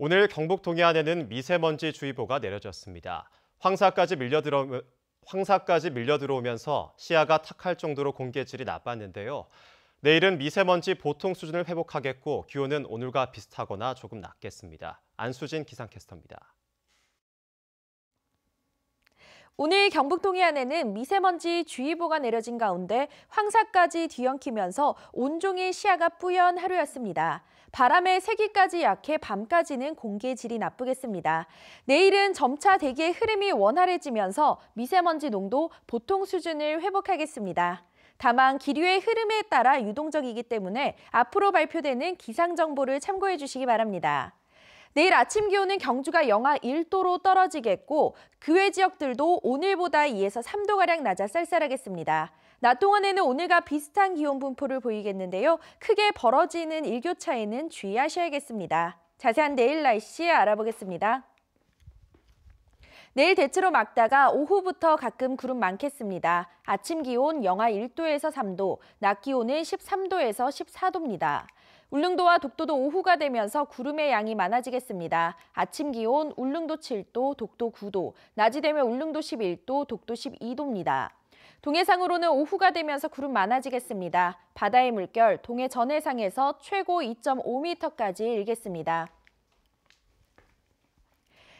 오늘 경북 동해안에는 미세먼지 주의보가 내려졌습니다. 황사까지 밀려들어 황사까지 밀려들어오면서 시야가 탁할 정도로 공기질이 나빴는데요. 내일은 미세먼지 보통 수준을 회복하겠고 기온은 오늘과 비슷하거나 조금 낮겠습니다. 안수진 기상캐스터입니다. 오늘 경북 동해안에는 미세먼지 주의보가 내려진 가운데 황사까지 뒤엉키면서 온종일 시야가 뿌연 하루였습니다. 바람의 세기까지 약해 밤까지는 공기의 질이 나쁘겠습니다. 내일은 점차 대기의 흐름이 원활해지면서 미세먼지 농도 보통 수준을 회복하겠습니다. 다만 기류의 흐름에 따라 유동적이기 때문에 앞으로 발표되는 기상 정보를 참고해 주시기 바랍니다. 내일 아침 기온은 경주가 영하 1도로 떨어지겠고 그 외 지역들도 오늘보다 2에서 3도가량 낮아 쌀쌀하겠습니다. 낮 동안에는 오늘과 비슷한 기온 분포를 보이겠는데요. 크게 벌어지는 일교차에는 주의하셔야겠습니다. 자세한 내일 날씨 알아보겠습니다. 내일 대체로 맑다가 오후부터 가끔 구름 많겠습니다. 아침 기온 영하 1도에서 3도, 낮 기온은 13도에서 14도입니다. 울릉도와 독도도 오후가 되면서 구름의 양이 많아지겠습니다. 아침 기온 울릉도 7도, 독도 9도, 낮이 되면 울릉도 11도, 독도 12도입니다. 동해상으로는 오후가 되면서 구름 많아지겠습니다. 바다의 물결 동해 전해상에서 최고 2.5m까지 일겠습니다.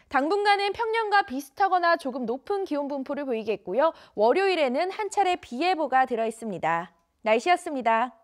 당분간은 평년과 비슷하거나 조금 높은 기온 분포를 보이겠고요. 월요일에는 한 차례 비 예보가 들어 있습니다. 날씨였습니다.